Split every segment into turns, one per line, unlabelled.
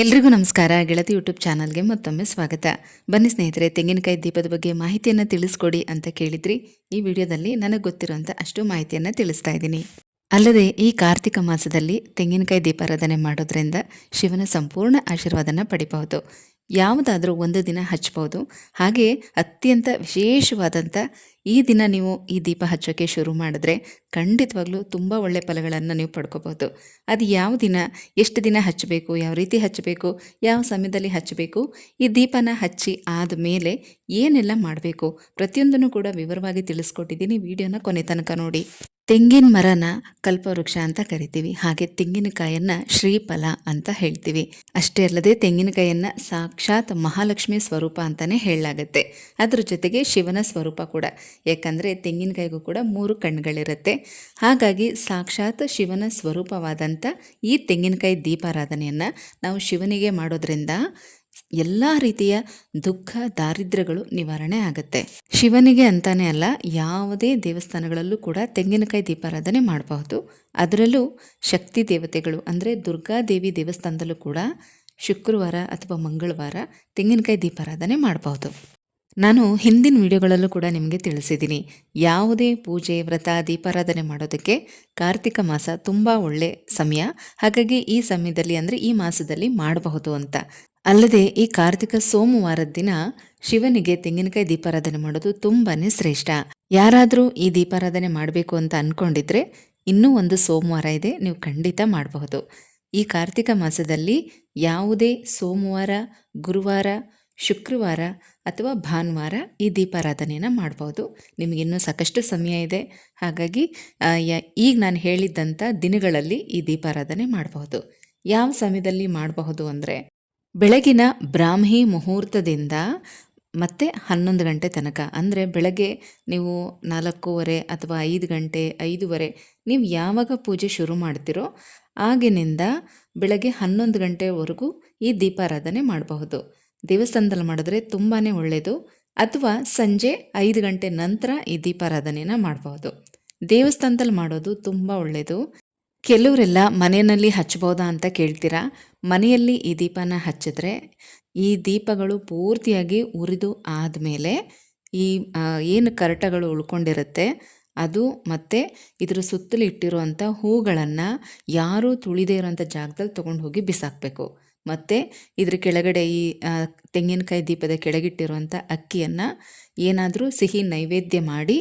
ಎಲ್ರಿಗೂ ನಮಸ್ಕಾರ. ಗೆಳತಿ ಯೂಟ್ಯೂಬ್ ಚಾನಲ್ಗೆ ಮತ್ತೊಮ್ಮೆ ಸ್ವಾಗತ. ಬನ್ನಿ ಸ್ನೇಹಿತರೆ, ತೆಂಗಿನಕಾಯಿ ದೀಪದ ಬಗ್ಗೆ ಮಾಹಿತಿಯನ್ನು ತಿಳಿಸ್ಕೊಡಿ ಅಂತ ಕೇಳಿದ್ರಿ. ಈ ವಿಡಿಯೋದಲ್ಲಿ ನನಗೆ ಗೊತ್ತಿರುವಂಥ ಅಷ್ಟು ಮಾಹಿತಿಯನ್ನು ತಿಳಿಸ್ತಾ ಇದ್ದೀನಿ. ಅಲ್ಲದೆ, ಈ ಕಾರ್ತಿಕ ಮಾಸದಲ್ಲಿ ತೆಂಗಿನಕಾಯಿ ದೀಪಾರಾಧನೆ ಮಾಡೋದ್ರಿಂದ ಶಿವನ ಸಂಪೂರ್ಣ ಆಶೀರ್ವಾದನ ಪಡಿಬಹುದು. ಯಾವುದಾದ್ರೂ ಒಂದು ದಿನ ಹಚ್ಚಬಹುದು ಹಾಗೆ ಅತ್ಯಂತ ವಿಶೇಷವಾದಂಥ ಈ ದಿನ ನೀವು ಈ ದೀಪ ಹಚ್ಚೋಕ್ಕೆ ಶುರು ಮಾಡಿದ್ರೆ ಖಂಡಿತವಾಗ್ಲೂ ತುಂಬ ಒಳ್ಳೆ ಫಲಗಳನ್ನು ನೀವು ಪಡ್ಕೋಬೋದು ಅದು ಯಾವ ದಿನ, ಎಷ್ಟು ದಿನ ಹಚ್ಚಬೇಕು, ಯಾವ ರೀತಿ ಹಚ್ಚಬೇಕು, ಯಾವ ಸಮಯದಲ್ಲಿ ಹಚ್ಚಬೇಕು, ಈ ದೀಪನ ಹಚ್ಚಿ ಆದ ಮೇಲೆ ಏನೆಲ್ಲ ಮಾಡಬೇಕು ಪ್ರತಿಯೊಂದನ್ನು ಕೂಡ ವಿವರವಾಗಿ ತಿಳಿಸ್ಕೊಟ್ಟಿದ್ದೀನಿ. ವಿಡಿಯೋನ ಕೊನೆ ತನಕ ನೋಡಿ. ತೆಂಗಿನ ಮರನ ಕಲ್ಪವೃಕ್ಷ ಅಂತ ಕರಿತೀವಿ. ಹಾಗೆ ತೆಂಗಿನಕಾಯನ್ನ ಶ್ರೀಫಲ ಅಂತ ಹೇಳ್ತೀವಿ. ಅಷ್ಟೇ ಅಲ್ಲದೆ ತೆಂಗಿನಕಾಯನ್ನ ಸಾಕ್ಷಾತ್ ಮಹಾಲಕ್ಷ್ಮಿ ಸ್ವರೂಪ ಅಂತಾನೆ ಹೇಳಲಾಗತ್ತೆ. ಅದ್ರ ಜೊತೆಗೆ ಶಿವನ ಸ್ವರೂಪ ಕೂಡ. ಯಾಕಂದ್ರೆ ತೆಂಗಿನಕಾಯಿಗೂ ಕೂಡ ಮೂರು ಕಣ್ಣುಗಳಿರುತ್ತೆ. ಹಾಗಾಗಿ ಸಾಕ್ಷಾತ್ ಶಿವನ ಸ್ವರೂಪವಾದಂಥ ಈ ತೆಂಗಿನಕಾಯಿ ದೀಪಾರಾಧನೆಯನ್ನು ನಾವು ಶಿವನಿಗೆ ಮಾಡೋದ್ರಿಂದ ಎಲ್ಲ ರೀತಿಯ ದುಃಖ, ದಾರಿದ್ರ್ಯಗಳು ನಿವಾರಣೆ ಆಗುತ್ತೆ. ಶಿವನಿಗೆ ಅಂತಾನೆ ಅಲ್ಲ, ಯಾವುದೇ ದೇವಸ್ಥಾನಗಳಲ್ಲೂ ಕೂಡ ತೆಂಗಿನಕಾಯಿ ದೀಪಾರಾಧನೆ ಮಾಡಬಹುದು. ಅದರಲ್ಲೂ ಶಕ್ತಿ ದೇವತೆಗಳು, ಅಂದರೆ ದುರ್ಗಾದೇವಿ ದೇವಸ್ಥಾನದಲ್ಲೂ ಕೂಡ ಶುಕ್ರವಾರ ಅಥವಾ ಮಂಗಳವಾರ ತೆಂಗಿನಕಾಯಿ ದೀಪಾರಾಧನೆ ಮಾಡಬಹುದು. ನಾನು ಹಿಂದಿನ ವಿಡಿಯೋಗಳಲ್ಲೂ ಕೂಡ ನಿಮಗೆ ತಿಳಿಸಿದ್ದೀನಿ, ಯಾವುದೇ ಪೂಜೆ, ವ್ರತ, ದೀಪಾರಾಧನೆ ಮಾಡೋದಕ್ಕೆ ಕಾರ್ತಿಕ ಮಾಸ ತುಂಬ ಒಳ್ಳೆ ಸಮಯ. ಹಾಗಾಗಿ ಈ ಸಮಯದಲ್ಲಿ ಅಂದರೆ ಈ ಮಾಸದಲ್ಲಿ ಮಾಡಬಹುದು ಅಂತ. ಅಲ್ಲದೆ ಈ ಕಾರ್ತಿಕ ಸೋಮವಾರದ ದಿನ ಶಿವನಿಗೆ ತೆಂಗಿನಕಾಯಿ ದೀಪಾರಾಧನೆ ಮಾಡೋದು ತುಂಬಾನೇ ಶ್ರೇಷ್ಠ. ಯಾರಾದರೂ ಈ ದೀಪಾರಾಧನೆ ಮಾಡಬೇಕು ಅಂತ ಅನ್ಕೊಂಡಿದ್ರೆ ಇನ್ನೂ ಒಂದು ಸೋಮವಾರ ಇದೆ, ನೀವು ಖಂಡಿತ ಮಾಡಬಹುದು. ಈ ಕಾರ್ತಿಕ ಮಾಸದಲ್ಲಿ ಯಾವುದೇ ಸೋಮವಾರ, ಗುರುವಾರ, ಶುಕ್ರವಾರ ಅಥವಾ ಭಾನುವಾರ ಈ ದೀಪಾರಾಧನೆಯನ್ನು ಮಾಡ್ಬೋದು ನಿಮಗಿನ್ನೂ ಸಾಕಷ್ಟು ಸಮಯ ಇದೆ, ಹಾಗಾಗಿ ಈಗ ನಾನು ಹೇಳಿದ್ದಂಥ ದಿನಗಳಲ್ಲಿ ಈ ದೀಪಾರಾಧನೆ ಮಾಡಬಹುದು. ಯಾವ ಸಮಯದಲ್ಲಿ ಮಾಡಬಹುದು ಅಂದರೆ ಬೆಳಗಿನ ಬ್ರಾಹ್ಮಿ ಮುಹೂರ್ತದಿಂದ ಮತ್ತೆ ಹನ್ನೊಂದು ಗಂಟೆ ತನಕ, ಅಂದರೆ ಬೆಳಗ್ಗೆ ನೀವು ನಾಲ್ಕೂವರೆ ಅಥವಾ ಐದು ಗಂಟೆ, ಐದೂವರೆ ನೀವು ಯಾವಾಗ ಪೂಜೆ ಶುರು ಮಾಡ್ತೀರೋ ಆಗಿನಿಂದ ಬೆಳಗ್ಗೆ ಹನ್ನೊಂದು ಗಂಟೆವರೆಗೂ ಈ ದೀಪಾರಾಧನೆ ಮಾಡಬಹುದು. ದೇವಸ್ಥಾನದಲ್ಲಿ ಮಾಡಿದ್ರೆ ತುಂಬಾ ಒಳ್ಳೆಯದು ಅಥವಾ ಸಂಜೆ ಐದು ಗಂಟೆ ನಂತರ ಈ ದೀಪಾರಾಧನೆಯನ್ನು ಮಾಡಬಹುದು. ದೇವಸ್ಥಾನದಲ್ಲಿ ಮಾಡೋದು ತುಂಬ ಒಳ್ಳೆಯದು ಕೆಲವರೆಲ್ಲ ಮನೆಯಲ್ಲಿ ಹಚ್ಬೋದಾ ಅಂತ ಕೇಳ್ತೀರಾ? ಮನೆಯಲ್ಲಿ ಈ ದೀಪನ ಹಚ್ಚಿದ್ರೆ ಈ ದೀಪಗಳು ಪೂರ್ತಿಯಾಗಿ ಉರಿದು ಆದಮೇಲೆ ಈ ಏನು ಕರಟಗಳು ಉಳ್ಕೊಂಡಿರುತ್ತೆ, ಅದು ಮತ್ತು ಇದರ ಸುತ್ತಲೂ ಇಟ್ಟಿರುವಂಥ ಹೂಗಳನ್ನು ಯಾರೂ ತುಳಿದೇ ಇರೋಂಥ ಜಾಗದಲ್ಲಿ ತೊಗೊಂಡು ಹೋಗಿ ಬಿಸಾಕಬೇಕು. ಮತ್ತು ಇದ್ರ ಕೆಳಗಡೆ ಈ ತೆಂಗಿನಕಾಯಿ ದೀಪದ ಕೆಳಗಿಟ್ಟಿರುವಂಥ ಅಕ್ಕಿಯನ್ನು ಏನಾದರೂ ಸಿಹಿ ನೈವೇದ್ಯ ಮಾಡಿ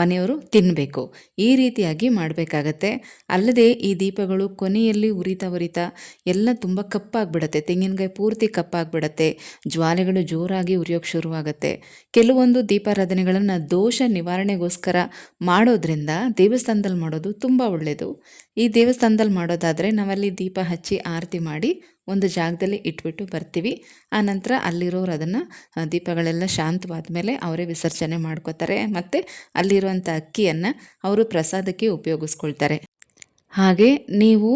ಮನೆಯವರು ತಿನ್ನಬೇಕು ಈ ರೀತಿಯಾಗಿ ಮಾಡಬೇಕಾಗತ್ತೆ. ಅಲ್ಲದೆ ಈ ದೀಪಗಳು ಕೊನೆಯಲ್ಲಿ ಉರಿತಾ ಉರಿತಾ ಎಲ್ಲ ತುಂಬ ಕಪ್ಪಾಗ್ಬಿಡತ್ತೆ. ತೆಂಗಿನಕಾಯಿ ಪೂರ್ತಿ ಕಪ್ಪಾಗ್ಬಿಡತ್ತೆ. ಜ್ವಾಲೆಗಳು ಜೋರಾಗಿ ಉರಿಯೋಕ್ಕೆ ಶುರುವಾಗತ್ತೆ. ಕೆಲವೊಂದು ದೀಪಾರಾಧನೆಗಳನ್ನು ದೋಷ ನಿವಾರಣೆಗೋಸ್ಕರ ಮಾಡೋದ್ರಿಂದ ದೇವಸ್ಥಾನದಲ್ಲಿ ಮಾಡೋದು ತುಂಬ ಒಳ್ಳೆಯದು ಈ ದೇವಸ್ಥಾನದಲ್ಲಿ ಮಾಡೋದಾದರೆ ನಾವಲ್ಲಿ ದೀಪ ಹಚ್ಚಿ, ಆರತಿ ಮಾಡಿ ಒಂದು ಜಾಗದಲ್ಲಿ ಇಟ್ಬಿಟ್ಟು ಬರ್ತೀವಿ. ಆನಂತರ ಅಲ್ಲಿರೋರು ಅದನ್ನು ದೀಪಗಳೆಲ್ಲ ಶಾಂತವಾದ ಮೇಲೆ ಅವರೇ ವಿಸರ್ಜನೆ ಮಾಡ್ಕೋತಾರೆ. ಮತ್ತು ಅಲ್ಲಿರುವಂಥ ಅಕ್ಕಿಯನ್ನು ಅವರು ಪ್ರಸಾದಕ್ಕೆ ಉಪಯೋಗಿಸ್ಕೊಳ್ತಾರೆ. ಹಾಗೆ ನೀವು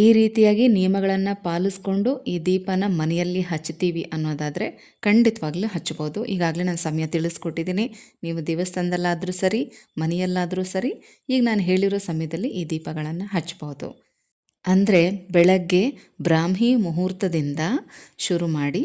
ಈ ರೀತಿಯಾಗಿ ನಿಯಮಗಳನ್ನು ಪಾಲಿಸ್ಕೊಂಡು ಈ ದೀಪನ ಮನೆಯಲ್ಲಿ ಹಚ್ತೀವಿ ಅನ್ನೋದಾದರೆ ಖಂಡಿತವಾಗ್ಲೂ ಹಚ್ಬೋದು ಈಗಾಗಲೇ ನಾನು ಸಮಯ ತಿಳಿಸ್ಕೊಟ್ಟಿದ್ದೀನಿ. ನೀವು ದೇವಸ್ಥಾನದಲ್ಲಾದರೂ ಸರಿ, ಮನೆಯಲ್ಲಾದರೂ ಸರಿ, ಈಗ ನಾನು ಹೇಳಿರೋ ಸಮಯದಲ್ಲಿ ಈ ದೀಪಗಳನ್ನು ಹಚ್ಬೋದು ಅಂದರೆ ಬೆಳಗ್ಗೆ ಬ್ರಾಹ್ಮಿ ಮುಹೂರ್ತದಿಂದ ಶುರು ಮಾಡಿ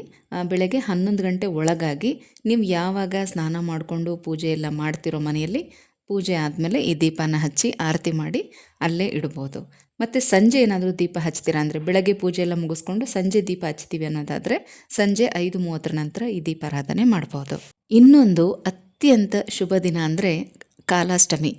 ಬೆಳಗ್ಗೆ ಹನ್ನೊಂದು ಗಂಟೆ ಒಳಗಾಗಿ ನೀವು ಯಾವಾಗ ಸ್ನಾನ ಮಾಡಿಕೊಂಡು ಪೂಜೆ ಎಲ್ಲ ಮಾಡ್ತಿರೋ ಮನೆಯಲ್ಲಿ, ಪೂಜೆ ಆದಮೇಲೆ ಈ ದೀಪನ ಹಚ್ಚಿ ಆರತಿ ಮಾಡಿ ಅಲ್ಲೇ ಇಡ್ಬೋದು. ಮತ್ತು ಸಂಜೆ ಏನಾದರೂ ದೀಪ ಹಚ್ತೀರಾ? ಅಂದರೆ ಬೆಳಗ್ಗೆ ಪೂಜೆ ಎಲ್ಲ ಮುಗಿಸ್ಕೊಂಡು ಸಂಜೆ ದೀಪ ಹಚ್ತೀವಿ ಅನ್ನೋದಾದರೆ ಸಂಜೆ ಐದು ಮೂವತ್ತರ ನಂತರ ಈ ದೀಪಾರಾಧನೆ ಮಾಡ್ಬೋದು. ಇನ್ನೊಂದು ಅತ್ಯಂತ ಶುಭ ದಿನ ಅಂದರೆ ಕಾಲಾಷ್ಟಮಿ.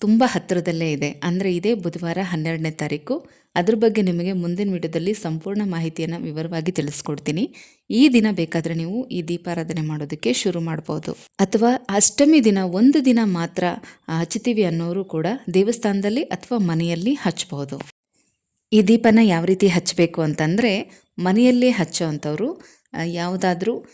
ತುಂಬ ಹತ್ತಿರದಲ್ಲೇ ಇದೆ. ಅಂದರೆ ಇದೇ ಬುಧವಾರ ಹನ್ನೆರಡನೇ ತಾರೀಕು. ಅದ್ರ ಬಗ್ಗೆ ನಿಮಗೆ ಮುಂದಿನ ವಿಡಿಯೋದಲ್ಲಿ ಸಂಪೂರ್ಣ ಮಾಹಿತಿಯನ್ನು ವಿವರವಾಗಿ ತಿಳಿಸ್ಕೊಡ್ತೀನಿ. ಈ ದಿನ ಬೇಕಾದರೆ ನೀವು ಈ ದೀಪಾರಾಧನೆ ಮಾಡೋದಕ್ಕೆ ಶುರು ಮಾಡ್ಬೋದು. ಅಥವಾ ಅಷ್ಟಮಿ ದಿನ ಒಂದು ದಿನ ಮಾತ್ರ ಹಚ್ಚುತ್ತೀವಿ ಅನ್ನೋರು ಕೂಡ ದೇವಸ್ಥಾನದಲ್ಲಿ ಅಥವಾ ಮನೆಯಲ್ಲಿ ಹಚ್ಚಬಹುದು ಈ ದೀಪನ ಯಾವ ರೀತಿ ಹಚ್ಚಬೇಕು ಅಂತಂದರೆ ಮನೆಯಲ್ಲಿ ಹಚ್ಚೋ ಅಂಥವ್ರು ಯಾವುದಾದ್ರೂ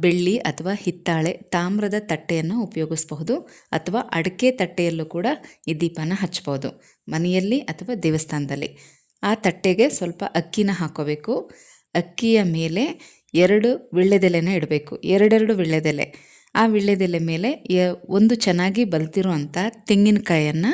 ಬೆಳ್ಳಿ ಅಥವಾ ಹಿತ್ತಾಳೆ ತಾಮ್ರದ ತಟ್ಟೆಯನ್ನು ಉಪಯೋಗಿಸಬಹುದು ಅಥವಾ ಅಡಿಕೆ ತಟ್ಟೆಯಲ್ಲೂ ಕೂಡ ಈ ದೀಪನ ಹಚ್ಬೋದು ಮನೆಯಲ್ಲಿ ಅಥವಾ ದೇವಸ್ಥಾನದಲ್ಲಿ. ಆ ತಟ್ಟೆಗೆ ಸ್ವಲ್ಪ ಅಕ್ಕಿನ ಹಾಕೋಬೇಕು. ಅಕ್ಕಿಯ ಮೇಲೆ ಎರಡು ವಿಳ್ಳೆದೆಲೆನ ಇಡಬೇಕು. ಎರಡೆರಡು ವಿಳ್ಳೆದೆಲೆ. ಆ ವಿಳ್ಳೆದೆಲೆ ಮೇಲೆ ಒಂದು ಚೆನ್ನಾಗಿ ಬಲ್ತಿರುವಂಥ ತೆಂಗಿನಕಾಯನ್ನು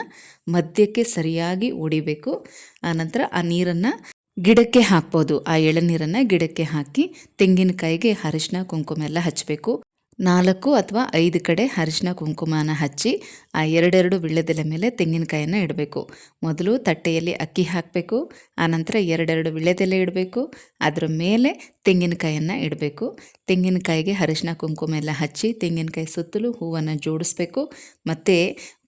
ಮಧ್ಯಕ್ಕೆ ಸರಿಯಾಗಿ ಒಡಿಬೇಕು. ಆನಂತರ ಆ ನೀರನ್ನು ಗಿಡಕ್ಕೆ ಹಾಕ್ಬೋದು. ಆ ಎಳನೀರನ್ನು ಗಿಡಕ್ಕೆ ಹಾಕಿ ತೆಂಗಿನಕಾಯಿಗೆ ಅರಿಶಿನ ಕುಂಕುಮ ಎಲ್ಲ ಹಚ್ಚಬೇಕು ನಾಲ್ಕು ಅಥವಾ ಐದು ಕಡೆ ಅರಿಶಿನ ಕುಂಕುಮನ ಹಚ್ಚಿ ಆ ಎರಡೆರಡು ವಿಳ್ಯದೆಲೆ ಮೇಲೆ ತೆಂಗಿನಕಾಯನ್ನು ಇಡಬೇಕು. ಮೊದಲು ತಟ್ಟೆಯಲ್ಲಿ ಅಕ್ಕಿ ಹಾಕಬೇಕು. ಆನಂತರ ಎರಡೆರಡು ವಿಳ್ಯದೆಲೆ ಇಡಬೇಕು. ಅದರ ಮೇಲೆ ತೆಂಗಿನಕಾಯನ್ನು ಇಡಬೇಕು. ತೆಂಗಿನಕಾಯಿಗೆ ಅರಿಶಿನ ಕುಂಕುಮ ಎಲ್ಲ ಹಚ್ಚಿ ತೆಂಗಿನಕಾಯಿ ಸುತ್ತಲೂ ಹೂವನ್ನು ಜೋಡಿಸ್ಬೇಕು. ಮತ್ತು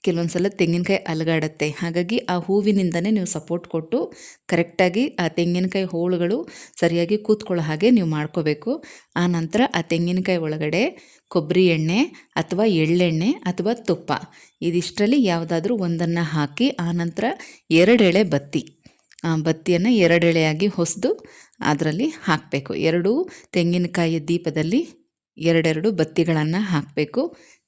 ಕೆಲವೊಂದು ಸಲ ತೆಂಗಿನಕಾಯಿ ಅಲಗಾಡುತ್ತೆ. ಹಾಗಾಗಿ ಆ ಹೂವಿನಿಂದನೇ ನೀವು ಸಪೋರ್ಟ್ ಕೊಟ್ಟು ಕರೆಕ್ಟಾಗಿ ಆ ತೆಂಗಿನಕಾಯಿ ಹೋಳುಗಳು ಸರಿಯಾಗಿ ಕೂತ್ಕೊಳ್ಳೋ ಹಾಗೆ ನೀವು ಮಾಡ್ಕೋಬೇಕು. ಆ ನಂತರ ಆ ತೆಂಗಿನಕಾಯಿ ಒಳಗಡೆ ಕೊಬ್ಬರಿ ಎಣ್ಣೆ ಅಥವಾ ಎಳ್ಳೆಣ್ಣೆ ಅಥವಾ ತುಪ್ಪ. ಇದಿಷ್ಟರಲ್ಲಿ ಯಾವುದಾದ್ರೂ ಒಂದನ್ನು ಹಾಕಿ ಆನಂತರ ಎರಡೆಳೆ ಬತ್ತಿ. ಆ ಬತ್ತಿಯನ್ನು ಎರಡೆಳೆಯಾಗಿ ಹೊಸದು ಅದರಲ್ಲಿ ಹಾಕಬೇಕು. ಎರಡು ತೆಂಗಿನಕಾಯಿಯ ದೀಪದಲ್ಲಿ ಎರಡೆರಡು ಬತ್ತಿಗಳನ್ನು ಹಾಕಬೇಕು.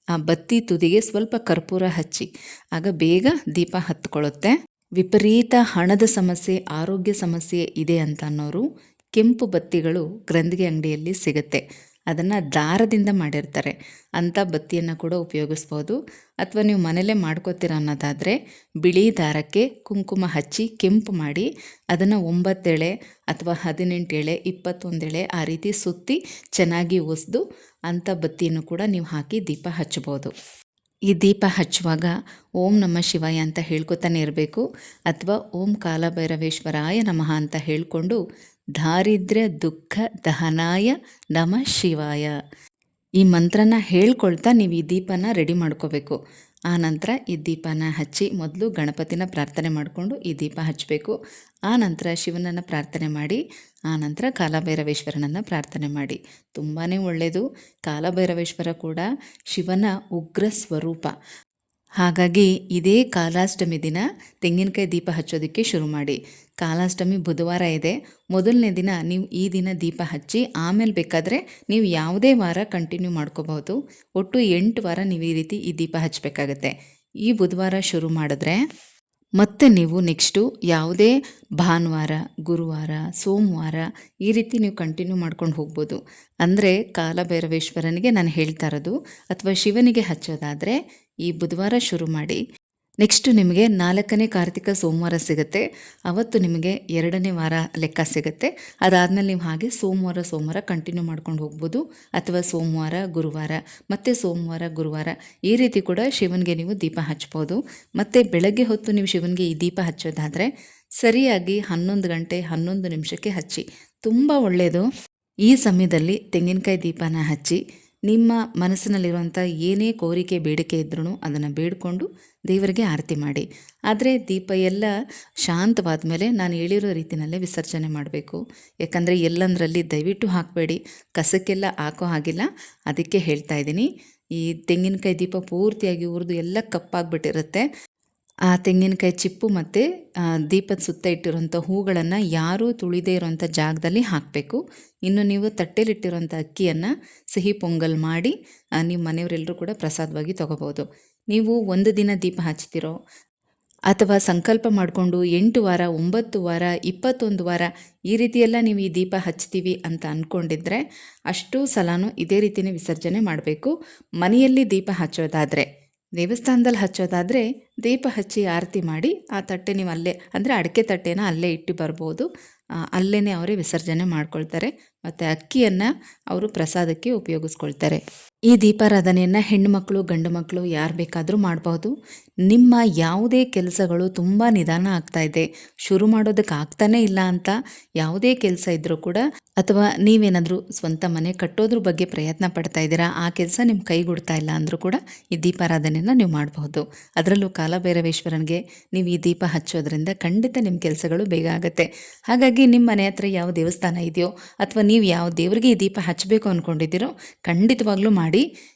ಆ ಬತ್ತಿ ತುದಿಗೆ ಸ್ವಲ್ಪ ಕರ್ಪೂರ ಹಚ್ಚಿ, ಆಗ ಬೇಗ ದೀಪ ಹತ್ಕೊಳ್ಳುತ್ತೆ. ವಿಪರೀತ ಹಣದ ಸಮಸ್ಯೆ, ಆರೋಗ್ಯ ಸಮಸ್ಯೆ ಇದೆ ಅಂತ ಅನ್ನೋರು ಕೆಂಪು ಬತ್ತಿಗಳು ಗ್ರಂಥಿಗೆ ಅಂಗಡಿಯಲ್ಲಿ ಸಿಗುತ್ತೆ. ಅದನ್ನು ದಾರದಿಂದ ಮಾಡಿರ್ತಾರೆ. ಅಂಥ ಬತ್ತಿಯನ್ನು ಕೂಡ ಉಪಯೋಗಿಸ್ಬೋದು. ಅಥವಾ ನೀವು ಮನೇಲೇ ಮಾಡ್ಕೋತೀರ ಅನ್ನೋದಾದರೆ ಬಿಳಿ ದಾರಕ್ಕೆ ಕುಂಕುಮ ಹಚ್ಚಿ ಕೆಂಪು ಮಾಡಿ ಅದನ್ನು ಒಂಬತ್ತೆಳೆ ಅಥವಾ ಹದಿನೆಂಟು ಎಳೆ ಇಪ್ಪತ್ತೊಂದು ಎಳೆ ಆ ರೀತಿ ಸುತ್ತಿ ಚೆನ್ನಾಗಿ ಒಸ್ದು ಅಂಥ ಬತ್ತಿಯನ್ನು ಕೂಡ ನೀವು ಹಾಕಿ ದೀಪ ಹಚ್ಬೋದು ಈ ದೀಪ ಹಚ್ಚುವಾಗ ಓಂ ನಮ ಶಿವಾಯ ಅಂತ ಹೇಳ್ಕೊತಾನೆ ಇರಬೇಕು. ಅಥವಾ ಓಂ ಕಾಲಭೈರವೇಶ್ವರಾಯ ನಮಃ ಅಂತ ಹೇಳಿಕೊಂಡು ದಾರಿದ್ರ್ಯ, ದುಃಖ, ದಹನಾಯ, ನಮ ಶಿವಾಯ. ಈ ಮಂತ್ರನ ಹೇಳ್ಕೊಳ್ತಾ ನೀವು ಈ ದೀಪನ ರೆಡಿ ಮಾಡ್ಕೋಬೇಕು. ಆ ನಂತರ ಈ ದೀಪನ ಹಚ್ಚಿ ಮೊದಲು ಗಣಪತಿನ ಪ್ರಾರ್ಥನೆ ಮಾಡಿಕೊಂಡು ಈ ದೀಪ ಹಚ್ಚಬೇಕು. ಆ ನಂತರ ಶಿವನನ್ನು ಪ್ರಾರ್ಥನೆ ಮಾಡಿ, ಆ ನಂತರ ಕಾಲಭೈರವೇಶ್ವರನನ್ನು ಪ್ರಾರ್ಥನೆ ಮಾಡಿ. ತುಂಬಾ ಒಳ್ಳೆಯದು ಕಾಲಭೈರವೇಶ್ವರ ಕೂಡ ಶಿವನ ಉಗ್ರ ಸ್ವರೂಪ. ಹಾಗಾಗಿ ಇದೇ ಕಾಲಾಷ್ಟಮಿ ದಿನ ತೆಂಗಿನಕಾಯಿ ದೀಪ ಹಚ್ಚೋದಕ್ಕೆ ಶುರು ಮಾಡಿ. ಕಾಲಾಷ್ಟಮಿ ಬುಧವಾರ ಇದೆ. ಮೊದಲನೇ ದಿನ ನೀವು ಈ ದಿನ ದೀಪ ಹಚ್ಚಿ ಆಮೇಲೆ ಬೇಕಾದರೆ ನೀವು ಯಾವುದೇ ವಾರ ಕಂಟಿನ್ಯೂ ಮಾಡ್ಕೋಬಹುದು. ಒಟ್ಟು ಎಂಟು ವಾರ ನೀವು ಈ ರೀತಿ ಈ ದೀಪ ಹಚ್ಚಬೇಕಾಗತ್ತೆ. ಈ ಬುಧವಾರ ಶುರು ಮಾಡಿದ್ರೆ ಮತ್ತೆ ನೀವು ನೆಕ್ಸ್ಟು ಯಾವುದೇ ಭಾನುವಾರ, ಗುರುವಾರ, ಸೋಮವಾರ ಈ ರೀತಿ ನೀವು ಕಂಟಿನ್ಯೂ ಮಾಡ್ಕೊಂಡು ಹೋಗ್ಬೋದು. ಅಂದರೆ ಕಾಲಭೈರವೇಶ್ವರನಿಗೆ ನಾನು ಹೇಳ್ತಾ ಇರೋದು, ಅಥವಾ ಶಿವನಿಗೆ ಹಚ್ಚೋದಾದರೆ ಈ ಬುಧವಾರ ಶುರು ಮಾಡಿ. ನೆಕ್ಸ್ಟ್ ನಿಮಗೆ ನಾಲ್ಕನೇ ಕಾರ್ತಿಕ ಸೋಮವಾರ ಸಿಗುತ್ತೆ. ಅವತ್ತು ನಿಮಗೆ ಎರಡನೇ ವಾರ ಲೆಕ್ಕ ಸಿಗುತ್ತೆ. ಅದಾದಮೇಲೆ ನೀವು ಹಾಗೆ ಸೋಮವಾರ ಸೋಮವಾರ ಕಂಟಿನ್ಯೂ ಮಾಡ್ಕೊಂಡು ಹೋಗ್ಬೋದು. ಅಥವಾ ಸೋಮವಾರ, ಗುರುವಾರ, ಮತ್ತು ಸೋಮವಾರ, ಗುರುವಾರ ಈ ರೀತಿ ಕೂಡ ಶಿವನಿಗೆ ನೀವು ದೀಪ ಹಚ್ಬೋದು. ಮತ್ತು ಬೆಳಗ್ಗೆ ಹೊತ್ತು ನೀವು ಶಿವನಿಗೆ ಈ ದೀಪ ಹಚ್ಚೋದಾದರೆ ಸರಿಯಾಗಿ ಹನ್ನೊಂದು ಗಂಟೆ, ಹನ್ನೊಂದು ನಿಮಿಷಕ್ಕೆ ಹಚ್ಚಿ. ತುಂಬ ಒಳ್ಳೆಯದು ಈ ಸಮಯದಲ್ಲಿ ತೆಂಗಿನಕಾಯಿ ದೀಪನ ಹಚ್ಚಿ. ನಿಮ್ಮ ಮನಸ್ಸಿನಲ್ಲಿರುವಂಥ ಏನೇ ಕೋರಿಕೆ, ಬೇಡಿಕೆ ಇದ್ರೂ ಅದನ್ನು ಬೇಡಿಕೊಂಡು ದೇವರಿಗೆ ಆರತಿ ಮಾಡಿ. ಆದರೆ ದೀಪ ಎಲ್ಲ ಶಾಂತವಾದ ಮೇಲೆ ನಾನು ಹೇಳಿರೋ ರೀತಿಯಲ್ಲೇ ವಿಸರ್ಜನೆ ಮಾಡಬೇಕು. ಯಾಕಂದರೆ ಎಲ್ಲಂದರಲ್ಲಿ ದಯವಿಟ್ಟು ಹಾಕಬೇಡಿ. ಕಸಕ್ಕೆಲ್ಲ ಹಾಕೋ ಹಾಗಿಲ್ಲ. ಅದಕ್ಕೆ ಹೇಳ್ತಾ ಇದ್ದೀನಿ. ಈ ತೆಂಗಿನಕಾಯಿ ದೀಪ ಪೂರ್ತಿಯಾಗಿ ಉರಿದು ಎಲ್ಲ ಕಪ್ಪಾಗ್ಬಿಟ್ಟಿರುತ್ತೆ. ಆ ತೆಂಗಿನಕಾಯಿ ಚಿಪ್ಪು ಮತ್ತು ದೀಪದ ಸುತ್ತ ಇಟ್ಟಿರೋಂಥ ಹೂಗಳನ್ನು ಯಾರೂ ತುಳಿದೇ ಇರೋಂಥ ಜಾಗದಲ್ಲಿ ಹಾಕಬೇಕು. ಇನ್ನು ನೀವು ತಟ್ಟೆಲಿಟ್ಟಿರೋಂಥ ಅಕ್ಕಿಯನ್ನು ಸಿಹಿ ಪೊಂಗಲ್ ಮಾಡಿ ನೀವು ಮನೆಯವರೆಲ್ಲರೂ ಕೂಡ ಪ್ರಸಾದವಾಗಿ ತೊಗೋಬೋದು ನೀವು ಒಂದು ದಿನ ದೀಪ ಹಚ್ತಿರೋ ಅಥವಾ ಸಂಕಲ್ಪ ಮಾಡಿಕೊಂಡು ಎಂಟು ವಾರ, ಒಂಬತ್ತು ವಾರ, ಇಪ್ಪತ್ತೊಂದು ವಾರ ಈ ರೀತಿಯೆಲ್ಲ ನೀವು ಈ ದೀಪ ಹಚ್ತೀವಿ ಅಂತ ಅಂದ್ಕೊಂಡಿದ್ರೆ ಅಷ್ಟು ಸಲನೂ ಇದೇ ರೀತಿಯೇ ವಿಸರ್ಜನೆ ಮಾಡಬೇಕು. ಮನೆಯಲ್ಲಿ ದೀಪ ಹಚ್ಚೋದಾದರೆ. ದೇವಸ್ಥಾನದಲ್ಲಿ ಹಚ್ಚೋದಾದರೆ ದೀಪ ಹಚ್ಚಿ ಆರತಿ ಮಾಡಿ ಆ ತಟ್ಟೆ ನೀವು ಅಲ್ಲೇ, ಅಂದರೆ ಅಡಿಕೆ ತಟ್ಟೆನ ಅಲ್ಲೇ ಇಟ್ಟು ಬರ್ಬೋದು. ಅಲ್ಲೇ ಅವರೇ ವಿಸರ್ಜನೆ ಮಾಡ್ಕೊಳ್ತಾರೆ. ಮತ್ತು ಅಕ್ಕಿಯನ್ನು ಅವರು ಪ್ರಸಾದಕ್ಕೆ ಉಪಯೋಗಿಸ್ಕೊಳ್ತಾರೆ. ಈ ದೀಪಾರಾಧನೆಯನ್ನು ಹೆಣ್ಣುಮಕ್ಕಳು ಗಂಡು ಮಕ್ಕಳು ಯಾರು ಬೇಕಾದರೂ ಮಾಡಬಹುದು. ನಿಮ್ಮ ಯಾವುದೇ ಕೆಲಸಗಳು ತುಂಬ ನಿಧಾನ ಆಗ್ತಾ ಇದೆ. ಶುರು ಮಾಡೋದಕ್ಕೆ ಆಗ್ತಾನೇ ಇಲ್ಲ ಅಂತ ಯಾವುದೇ ಕೆಲಸ ಇದ್ದರೂ ಕೂಡ ಅಥವಾ ನೀವೇನಾದರೂ ಸ್ವಂತ ಮನೆ ಕಟ್ಟೋದ್ರ ಬಗ್ಗೆ ಪ್ರಯತ್ನ ಪಡ್ತಾ ಇದ್ದೀರಾ, ಆ ಕೆಲಸ ನಿಮ್ಮ ಕೈಗೂಡ್ತಾ ಇಲ್ಲ ಅಂದರೂ ಕೂಡ ಈ ದೀಪಾರಾಧನೆಯನ್ನು ನೀವು ಮಾಡಬಹುದು. ಅದರಲ್ಲೂ ಕಾಲಭೈರವೇಶ್ವರನಿಗೆ ನೀವು ಈ ದೀಪ ಹಚ್ಚೋದ್ರಿಂದ ಖಂಡಿತ ನಿಮ್ಮ ಕೆಲಸಗಳು ಬೇಗ ಆಗುತ್ತೆ. ಹಾಗಾಗಿ ನಿಮ್ಮ ಮನೆ ಹತ್ರ ಯಾವ ದೇವಸ್ಥಾನ ಇದೆಯೋ ಅಥವಾ ನೀವು ಯಾವ ದೇವರಿಗೆ ಈ ದೀಪ ಹಚ್ಚಬೇಕು ಅಂದ್ಕೊಂಡಿದ್ದೀರೋ ಖಂಡಿತವಾಗ್ಲೂ ಮಾಡಿ.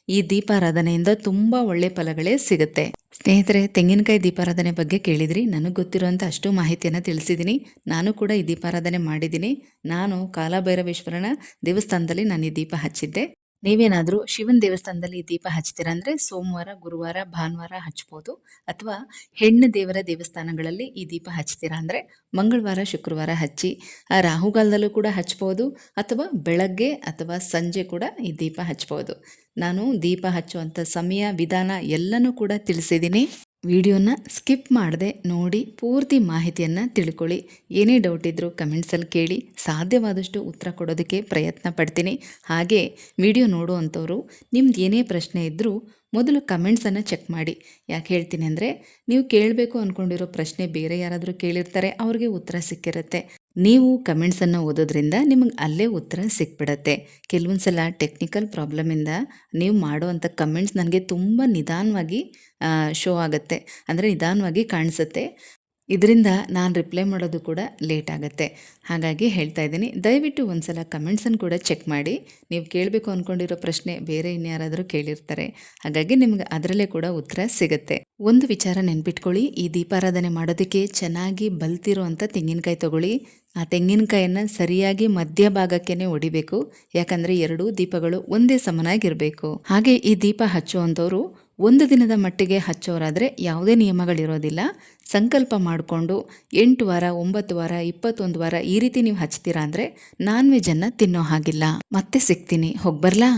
ಈ ದೀಪಾರಾಧನೆಯಿಂದ ತುಂಬ ಒಳ್ಳೆ ಫಲಗಳೇ ಸಿಗುತ್ತೆ. ಸ್ನೇಹಿತರೆ, ತೆಂಗಿನಕಾಯಿ ದೀಪಾರಾಧನೆ ಬಗ್ಗೆ ಕೇಳಿದ್ರಿ, ನನಗೆ ಗೊತ್ತಿರುವಂಥ ಅಷ್ಟು ಮಾಹಿತಿಯನ್ನು ತಿಳಿಸಿದ್ದೀನಿ ನಾನು ಕೂಡ ಈ ದೀಪಾರಾಧನೆ ಮಾಡಿದ್ದೀನಿ ನಾನು ಕಾಲಭೈರವೇಶ್ವರನ ದೇವಸ್ಥಾನದಲ್ಲಿ ನಾನು ಈ ದೀಪ ಹಚ್ಚಿದ್ದೆ. ನೀವೇನಾದರೂ ಶಿವನ ದೇವಸ್ಥಾನದಲ್ಲಿ ದೀಪ ಹಚ್ತೀರಾ ಅಂದರೆ ಸೋಮವಾರ, ಗುರುವಾರ, ಭಾನುವಾರ ಹಚ್ಬೋದು. ಅಥವಾ ಹೆಣ್ಣು ದೇವರ ದೇವಸ್ಥಾನಗಳಲ್ಲಿ ಈ ದೀಪ ಹಚ್ತೀರಾ ಅಂದರೆ ಮಂಗಳವಾರ, ಶುಕ್ರವಾರ ಹಚ್ಚಿ, ಆ ರಾಹುಗಾಲದಲ್ಲೂ ಕೂಡ ಹಚ್ಬೋದು. ಅಥವಾ ಬೆಳಗ್ಗೆ ಅಥವಾ ಸಂಜೆ ಕೂಡ ಈ ದೀಪ ಹಚ್ಬೋದು. ನಾನು ದೀಪ ಹಚ್ಚುವಂಥ ಸಮಯ, ವಿಧಾನ ಎಲ್ಲನೂ ಕೂಡ ತಿಳಿಸಿದ್ದೀನಿ. ವಿಡಿಯೋನ ಸ್ಕಿಪ್ ಮಾಡದೆ ನೋಡಿ ಪೂರ್ತಿ ಮಾಹಿತಿಯನ್ನು ತಿಳ್ಕೊಳ್ಳಿ. ಏನೇ ಡೌಟ್ ಇದ್ದರೂ ಕಮೆಂಟ್ಸಲ್ಲಿ ಕೇಳಿ, ಸಾಧ್ಯವಾದಷ್ಟು ಉತ್ತರ ಕೊಡೋದಕ್ಕೆ ಪ್ರಯತ್ನ ಪಡ್ತೀನಿ. ಹಾಗೆ ವಿಡಿಯೋ ನೋಡುವಂಥವ್ರು, ನಿಮ್ದು ಏನೇ ಪ್ರಶ್ನೆ ಇದ್ದರೂ ಮೊದಲು ಕಮೆಂಟ್ಸನ್ನು ಚೆಕ್ ಮಾಡಿ. ಯಾಕೆ ಹೇಳ್ತೀನಿ ಅಂದರೆ, ನೀವು ಕೇಳಬೇಕು ಅಂದ್ಕೊಂಡಿರೋ ಪ್ರಶ್ನೆ ಬೇರೆ ಯಾರಾದರೂ ಕೇಳಿರ್ತಾರೆ, ಅವ್ರಿಗೆ ಉತ್ತರ ಸಿಕ್ಕಿರುತ್ತೆ. ನೀವು ಕಮೆಂಟ್ಸನ್ನು ಓದೋದ್ರಿಂದ ನಿಮಗೆ ಅಲ್ಲೇ ಉತ್ತರ ಸಿಕ್ಬಿಡತ್ತೆ. ಕೆಲವೊಂದು ಸಲ ಟೆಕ್ನಿಕಲ್ ಪ್ರಾಬ್ಲಮಿಂದ ನೀವು ಮಾಡುವಂಥ ಕಮೆಂಟ್ಸ್ ನನಗೆ ತುಂಬ ನಿಧಾನವಾಗಿ ಶೋ ಆಗುತ್ತೆ. ಅಂದರೆ ನಿಧಾನವಾಗಿ ಕಾಣಿಸುತ್ತೆ. ಇದರಿಂದ ನಾನು ರಿಪ್ಲೈ ಮಾಡೋದು ಕೂಡ ಲೇಟ್ ಆಗುತ್ತೆ. ಹಾಗಾಗಿ ಹೇಳ್ತಾ ಇದ್ದೀನಿ, ದಯವಿಟ್ಟು ಒಂದು ಸಲ ಕಮೆಂಟ್ಸನ್ನು ಕೂಡ ಚೆಕ್ ಮಾಡಿ. ನೀವು ಕೇಳಬೇಕು ಅಂದ್ಕೊಂಡಿರೋ ಪ್ರಶ್ನೆ ಬೇರೆ ಇನ್ಯಾರಾದರೂ ಕೇಳಿರ್ತಾರೆ. ಹಾಗಾಗಿ ನಿಮ್ಗೆ ಅದರಲ್ಲೇ ಕೂಡ ಉತ್ತರ ಸಿಗುತ್ತೆ. ಒಂದು ವಿಚಾರ ನೆನ್ಪಿಟ್ಕೊಳ್ಳಿ. ಈ ದೀಪಾರಾಧನೆ ಮಾಡೋದಕ್ಕೆ ಚೆನ್ನಾಗಿ ಬಲ್ತಿರೋ ಅಂಥ ತೆಂಗಿನಕಾಯಿ ತಗೊಳ್ಳಿ. ಆ ತೆಂಗಿನಕಾಯನ್ನು ಸರಿಯಾಗಿ ಮಧ್ಯಭಾಗಕ್ಕೇನೆ ಹೊಡಿಬೇಕು ಯಾಕಂದರೆ ಎರಡೂ ದೀಪಗಳು ಒಂದೇ ಸಮನಾಗಿರಬೇಕು. ಹಾಗೆ ಈ ದೀಪ ಹಚ್ಚುವಂಥವ್ರು ಒಂದು ದಿನದ ಮಟ್ಟಿಗೆ ಹಚ್ಚೋರಾದರೆ ಯಾವುದೇ ನಿಯಮಗಳಿರೋದಿಲ್ಲ. ಸಂಕಲ್ಪ ಮಾಡಿಕೊಂಡು ಎಂಟು ವಾರ, ಒಂಬತ್ತು ವಾರ, ಇಪ್ಪತ್ತೊಂದು ವಾರ ಈ ರೀತಿ ನೀವು ಹಚ್ತೀರಾ ಅಂದರೆ ನಾನ್ ವೆಜ್ಜನ್ನು ತಿನ್ನೋ ಹಾಗಿಲ್ಲ. ಮತ್ತೆ ಸಿಗ್ತೀನಿ. ಹೋಗ್ಬರ್ಲಾ?